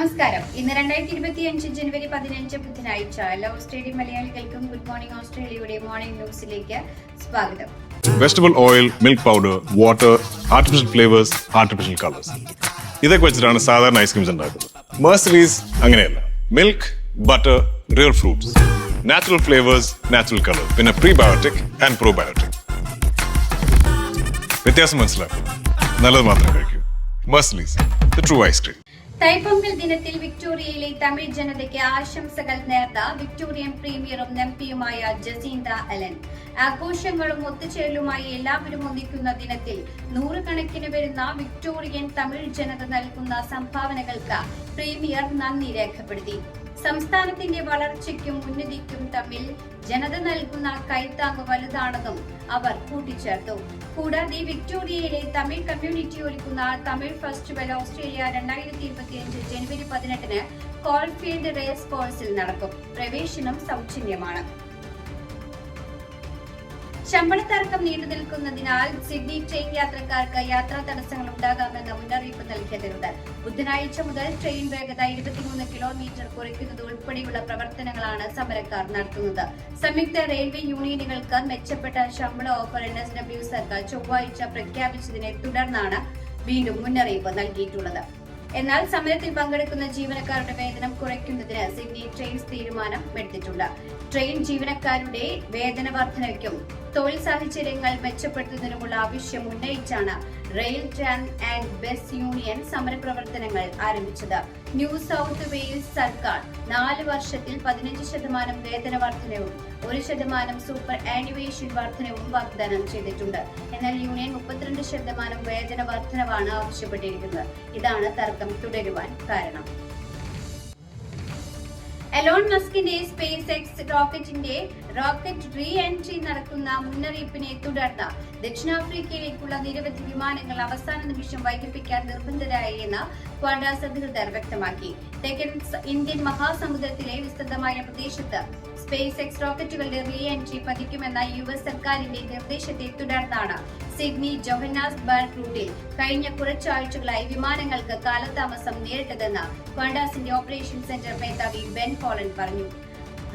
നമസ്കാരം. ഇന്ന് രണ്ടായിരത്തി ഇരുപത്തി അഞ്ച് ജനുവരി പതിനഞ്ച് ബുധനാഴ്ച എല്ലാ ഓസ്ട്രേലിയൻ മലയാളികൾക്കും ഗുഡ് മോർണിംഗ് ഓസ്ട്രേലിയയുടെ മോർണിംഗ് ന്യൂസിലേക്ക് സ്വാഗതം. Vegetable oil milk powder water artificial flavours artificial colours ഇതൊക്കെ വെച്ചിട്ടാണ് സാധാരണ ഐസ്ക്രീംസ് ഉണ്ടാക്കുന്നത്. മേഴ്സറീസ് അങ്ങനെയല്ല. Milk butter real fruits natural flavours natural colour പിന്നെ പ്രീബയോട്ടിക് ആൻഡ് പ്രോബയോട്ടിക് വ്യത്യാസം മനസ്സിലാക്കും നല്ലത് മാത്രം കഴിക്കൂ. മേഴ്സറീസ് ട്രൂ ഐസ്ക്രീം തൈപ്പൊങ്കൽ ദിനത്തിൽ വിക്ടോറിയയിലെ തമിഴ് ജനതയ്ക്ക് ആശംസകൾ നേർന്ന വിക്ടോറിയൻ പ്രീമിയറും എംപിയുമായ ജസീന്ത അലൻ. ആഘോഷങ്ങളും ഒത്തുചേരലുമായി എല്ലാവരും ഒന്നിക്കുന്ന ദിനത്തിൽ നൂറുകണക്കിന് വരുന്ന വിക്ടോറിയൻ തമിഴ് ജനത നൽകുന്ന സംഭാവനകൾക്ക് പ്രീമിയർ നന്ദി രേഖപ്പെടുത്തി. സംസ്ഥാനത്തിന്റെ വളർച്ചയ്ക്കും ഉന്നതിക്കും തമ്മിൽ ജനത നൽകുന്ന കൈത്താങ് വലുതാണെന്നും അവർ കൂട്ടിച്ചേർത്തു. കൂടാതെ വിക്ടോറിയയിലെ തമിഴ് കമ്മ്യൂണിറ്റി ഒരുക്കുന്ന തമിഴ് ഫെസ്റ്റിവൽ ഓസ്ട്രേലിയ രണ്ടായിരത്തി ഇരുപത്തിയഞ്ച് ജനുവരി പതിനെട്ടിന് കോൾഫീൽഡ് റേസ് കോഴ്സിൽ നടക്കും. പ്രവേശനം സൗജന്യമാണ്. ശമ്പളത്തർക്കം നീണ്ടു നിൽക്കുന്നതിനാൽ സിഡ്നി ട്രെയിൻ യാത്രക്കാർക്ക് യാത്രാ തടസ്സങ്ങൾ ഉണ്ടാകാമെന്ന മുന്നറിയിപ്പ് നൽകിയ അധികൃതർ ബുധനാഴ്ച മുതൽ ട്രെയിൻ വേഗത ഇരുപത്തിമൂന്ന് കിലോമീറ്റർ കുറയ്ക്കുന്നത് ഉൾപ്പെടെയുള്ള പ്രവർത്തനങ്ങളാണ് സമരക്കാർ നടത്തുന്നത്. സംയുക്ത റെയിൽവേ യൂണിയനുകൾക്ക് മെച്ചപ്പെട്ട ശമ്പള ഓഫർ എൻ എസ് ഡബ്ല്യു സർക്കാർ ചൊവ്വാഴ്ച പ്രഖ്യാപിച്ചതിനെ തുടർന്നാണ് വീണ്ടും മുന്നറിയിപ്പ് നൽകിയിട്ടുള്ളത്. എന്നാൽ സമരത്തിൽ പങ്കെടുക്കുന്ന ജീവനക്കാരുടെ വേതനം കുറയ്ക്കുന്നതിന് സിഡ്നി ട്രെയിൻസ് തീരുമാനം എടുത്തിട്ടുണ്ട്. ട്രെയിൻ ജീവനക്കാരുടെ വേതന വർധനയ്ക്കും തൊഴിൽ സാഹചര്യങ്ങൾ മെച്ചപ്പെടുത്തുന്നതിനുമുള്ള ആവശ്യം ഉന്നയിച്ചാണ് rail tram and bus union സമരപ്രവർത്തനങ്ങൾ ആരംഭിച്ചത്. ന്യൂ സൗത്ത് വെയിൽസ് സർക്കാർ നാല് വർഷത്തിൽ പതിനഞ്ച് ശതമാനം വേതന വർധനവും ഒരു ശതമാനം സൂപ്പർ ആനുവേഷൻ വർധനവും വാഗ്ദാനം ചെയ്തിട്ടുണ്ട്. എന്നാൽ യൂണിയൻ മുപ്പത്തിരണ്ട് ശതമാനം വേതന വർധനവാണ് ആവശ്യപ്പെട്ടിരിക്കുന്നത്. ഇതാണ് തർക്കം തുടരുവാൻ കാരണം. എലോൺ മസ്കിന്റെ സ്പേസ് എക്സ് റോക്കറ്റിന്റെ റോക്കറ്റ് റീ എൻട്രി നടക്കുന്ന മുന്നറിയിപ്പിനെ തുടർന്ന് ദക്ഷിണാഫ്രിക്കയിലേക്കുള്ള നിരവധി വിമാനങ്ങൾ അവസാന നിമിഷം വൈകിപ്പിക്കാൻ നിർബന്ധരായി എന്ന് ക്വാണ്ടാസ് അധികൃതർ വ്യക്തമാക്കി. തെക്കൻ ഇന്ത്യൻ മഹാസമുദ്രത്തിലെ വിസ്തൃതമായ പ്രദേശത്ത് സ്പേസ് എക്സ് റോക്കറ്റുകളുടെ റീ എൻട്രി പതിക്കുമെന്ന യു എസ് സർക്കാരിന്റെ നിർദ്ദേശത്തെ തുടർന്നാണ് സിഡ്നി ജോഹന്നാസ്ബർഗ് റൂട്ടിൽ കഴിഞ്ഞ കുറച്ചാഴ്ചകളായി വിമാനങ്ങൾക്ക് കാലതാമസം നേരിട്ടതെന്ന് ക്വാണ്ടാസിന്റെ ഓപ്പറേഷൻ സെന്റർ മേധാവി ബെൻ ഹോളൻ പറഞ്ഞു.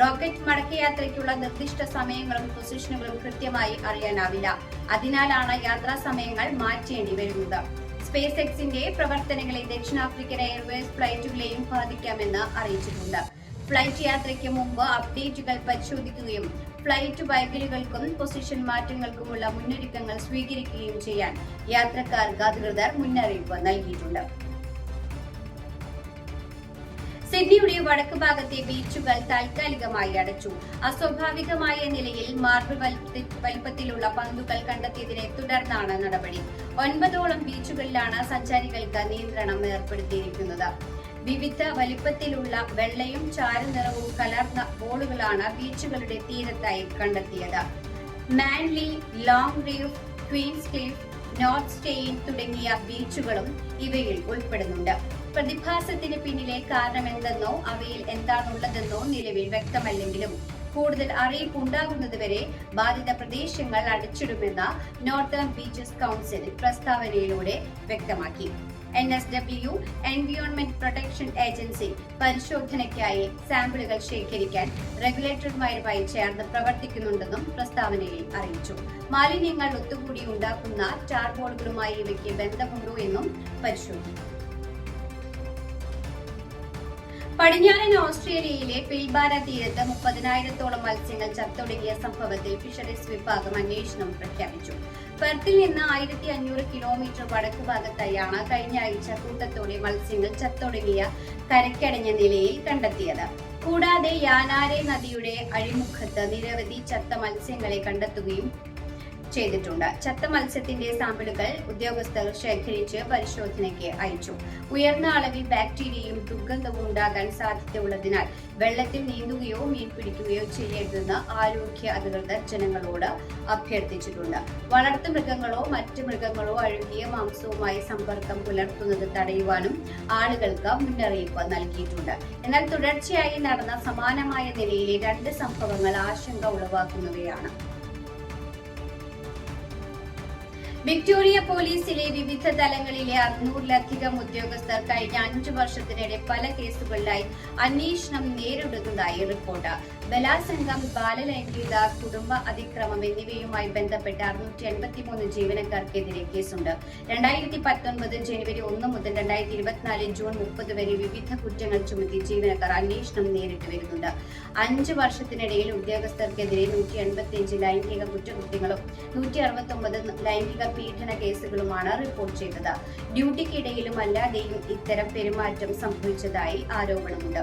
റോക്കറ്റ് മടക്കയാത്രയ്ക്കുള്ള നിർദ്ദിഷ്ട സമയങ്ങളും പൊസിഷനുകളും കൃത്യമായി അറിയാനാവില്ല. അതിനാലാണ് യാത്രാ സമയങ്ങൾ മാറ്റേണ്ടി വരുന്നത്. സ്പേസ് എക്സിന്റെ പ്രവർത്തനങ്ങളെ ദക്ഷിണാഫ്രിക്കൻ എയർവേസ് ഫ്ലൈറ്റുകളെയും ബാധിക്കാമെന്ന് അറിയിച്ചിട്ടുണ്ട്. ഫ്ലൈറ്റ് യാത്രയ്ക്ക് മുമ്പ് അപ്ഡേറ്റുകൾ പരിശോധിക്കുകയും ഫ്ലൈറ്റ് വൈകലുകൾക്കും പൊസിഷൻ മാറ്റങ്ങൾക്കുമുള്ള മുന്നൊരുക്കങ്ങൾ സ്വീകരിക്കുകയും ചെയ്യാൻ യാത്രക്കാർക്ക് അധികൃതർ മുന്നറിയിപ്പ് നൽകിയിട്ടുണ്ട്. സിഡ്നിയുടെ വടക്ക് ഭാഗത്തെ ബീച്ചുകൾ താൽക്കാലികമായി അടച്ചു. അസ്വാഭാവികമായ നിലയിൽ മാർബിൾ വലുപ്പത്തി- വലുപ്പത്തിലുള്ള പന്തുകൾ കണ്ടെത്തിയതിനെ തുടർന്നാണ് നടപടി. ഒൻപതോളം ബീച്ചുകളിലാണ് സഞ്ചാരികൾക്ക് നിയന്ത്രണം ഏർപ്പെടുത്തിയിരിക്കുന്നത്. വിവിധ വലിപ്പത്തിലുള്ള വെള്ളയും ചാരനിറവും കലർന്ന ബോളുകളാണ് ബീച്ചുകളുടെ തീരത്തായി കണ്ടെത്തിയത്. Manly Long Reef Queenscliff North Steyne തുടങ്ങിയ ബീച്ചുകളും ഇവയിൽ ഉൾപ്പെടുന്നുണ്ട്. പ്രതിഭാസത്തിന് പിന്നിലെ കാരണമെന്തെന്നോ അവയിൽ എന്താണുള്ളതെന്നോ നിലവിൽ വ്യക്തമല്ലെങ്കിലും കൂടുതൽ അറിയിപ്പ് ഉണ്ടാകുന്നതുവരെ ബാധിത പ്രദേശങ്ങൾ അടച്ചിടുമെന്ന് നോർത്തേൺ ബീച്ചസ് കൗൺസിൽ പ്രസ്താവനയിലൂടെ വ്യക്തമാക്കി. N S W environment protection agency പരിശോധനയ്ക്കായി സാമ്പിളുകൾ ശേഖരിക്കാൻ റെഗുലേറ്റർമാരുമായി ചേർന്ന് പ്രവർത്തിക്കുന്നുണ്ടെന്നും പ്രസ്താവനയിൽ അറിയിച്ചു. മാലിന്യങ്ങൾ ഒത്തുകൂടി ഉണ്ടാക്കുന്ന ടാർബോളുകളുമായി ഇവയ്ക്ക് ബന്ധമുണ്ടോ എന്നും പരിശോധിക്കും. പടിഞ്ഞാറൻ ഓസ്ട്രേലിയയിലെ പിൽബാര തീരത്ത് മുപ്പതിനായിരത്തോളം മത്സ്യങ്ങൾ ചത്തൊടുങ്ങിയ സംഭവത്തിൽ ഫിഷറീസ് വിഭാഗം അന്വേഷണം പ്രഖ്യാപിച്ചു. പെർത്തിൽ നിന്ന് ആയിരത്തി അഞ്ഞൂറ് കിലോമീറ്റർ വടക്ക് ഭാഗത്തായാണ് കഴിഞ്ഞ ആഴ്ച കൂട്ടത്തോടെ മത്സ്യങ്ങൾ ചത്തൊടുങ്ങിയ കരക്കടഞ്ഞ നിലയിൽ കണ്ടെത്തിയത്. കൂടാതെ യാനാരെ നദിയുടെ അഴിമുഖത്ത് നിരവധി ചത്ത മത്സ്യങ്ങളെ കണ്ടെത്തുകയും ചെയ്തിട്ടുണ്ട്. ചത്ത മത്സ്യത്തിന്റെ സാമ്പിളുകൾ ഉദ്യോഗസ്ഥർ ശേഖരിച്ച് പരിശോധനയ്ക്ക് അയച്ചു. ഉയർന്ന അളവിൽ ബാക്ടീരിയയും ദുർഗന്ധവും ഉണ്ടാകാൻ സാധ്യതയുള്ളതിനാൽ വെള്ളത്തിൽ നീന്തുകയോ മീൻ പിടിക്കുകയോ ചെയ്യരുതെന്ന് ആരോഗ്യ അധികൃതർ ജനങ്ങളോട് അഭ്യർത്ഥിച്ചിട്ടുണ്ട്. വളർത്തു മൃഗങ്ങളോ മറ്റ് മൃഗങ്ങളോ അഴുകിയ മാംസവുമായി സമ്പർക്കം പുലർത്തുന്നത് തടയുവാനും ആളുകൾക്ക് മുന്നറിയിപ്പ് നൽകിയിട്ടുണ്ട്. എന്നാൽ തുടർച്ചയായി നടന്ന സമാനമായ നിലയിലെ രണ്ട് സംഭവങ്ങൾ ആശങ്ക ഉളവാക്കുന്നവയാണ്. വിക്ടോറിയ പോലീസിലെ വിവിധ തലങ്ങളിലെ അറുന്നൂറിലധികം ഉദ്യോഗസ്ഥർ കഴിഞ്ഞ അഞ്ചു വർഷത്തിനിടെ പല കേസുകളിലായി അന്വേഷണം നേരിടുന്നതായി റിപ്പോർട്ട്. ബലാസംഗം ബാലലൈംഗികത കുടുംബ അതിക്രമം എന്നിവയുമായി ബന്ധപ്പെട്ട അറുന്നൂറ്റി എൺപത്തിമൂന്ന് ജീവനക്കാർക്കെതിരെ കേസുണ്ട്. രണ്ടായിരത്തി പത്തൊൻപത് ജനുവരി ഒന്ന് മുതൽ രണ്ടായിരത്തി ഇരുപത്തിനാല് ജൂൺ മുപ്പത് വരെ വിവിധ കുറ്റങ്ങൾ ചുമത്തി ജീവനക്കാർ അന്വേഷണം നേരിട്ട് വരുന്നുണ്ട്. അഞ്ച് വർഷത്തിനിടയിൽ ഉദ്യോഗസ്ഥർക്കെതിരെ നൂറ്റി എൺപത്തിയഞ്ച് ലൈംഗിക കുറ്റകൃത്യങ്ങളും നൂറ്റി അറുപത്തി ഒമ്പത് ലൈംഗിക പീഡന കേസുകളുമാണ് റിപ്പോർട്ട് ചെയ്തത്. ഡ്യൂട്ടിക്കിടയിലും അല്ലാതെയും ഇത്തരം പെരുമാറ്റം സംഭവിച്ചതായി ആരോപണമുണ്ട്.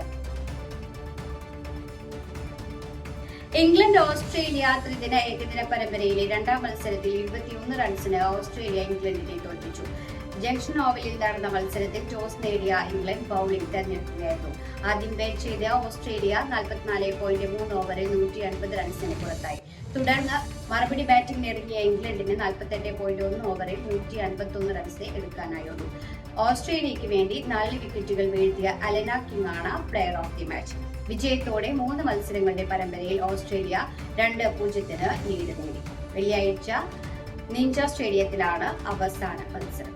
ഇംഗ്ലണ്ട് ഓസ്ട്രേലിയ ത്രിദിന ഏകദിന പരമ്പരയിലെ രണ്ടാം മത്സരത്തിൽ ഇരുപത്തിയൊന്ന് റൺസിന് ഓസ്ട്രേലിയ ഇംഗ്ലണ്ടിനെ തോൽപ്പിച്ചു. ജംഗ്ഷൻ ഓവലിൽ നടന്ന മത്സരത്തിൽ ടോസ് നേടിയ ഇംഗ്ലണ്ട് ബൌളിംഗ് തെരഞ്ഞെടുക്കുകയായിരുന്നു. ആദ്യം ബാറ്റ് ചെയ്ത ഓസ്ട്രേലിയ നാൽപ്പത്തിനാല് പോയിന്റ് മൂന്ന് ഓവറിൽ നൂറ്റി അൻപത് റൺസിന് പുറത്തായി. തുടർന്ന് മറുപടി ബാറ്റിംഗ് ഇറങ്ങിയ ഇംഗ്ലണ്ടിന് നാൽപ്പത്തെട്ട് പോയിന്റ് ഒന്ന് ഓവറിൽ നൂറ്റി അൻപത്തി ഒന്ന് റൺസ് എടുക്കാനായുള്ളൂ. ഓസ്ട്രേലിയയ്ക്ക് വേണ്ടി നാല് വിക്കറ്റുകൾ വീഴ്ത്തിയ അലന കിങ് ആണ് പ്ലെയർ ഓഫ് ദി മാച്ച് വിജയത്തോടെ മൂന്ന് മത്സരങ്ങളുടെ പരമ്പരയിൽ ഓസ്ട്രേലിയ രണ്ട് പൂജ്യത്തിന് ലീഡ് നേടി വെള്ളിയാഴ്ച നിഞ്ച സ്റ്റേഡിയത്തിലാണ് അവസാന മത്സരം.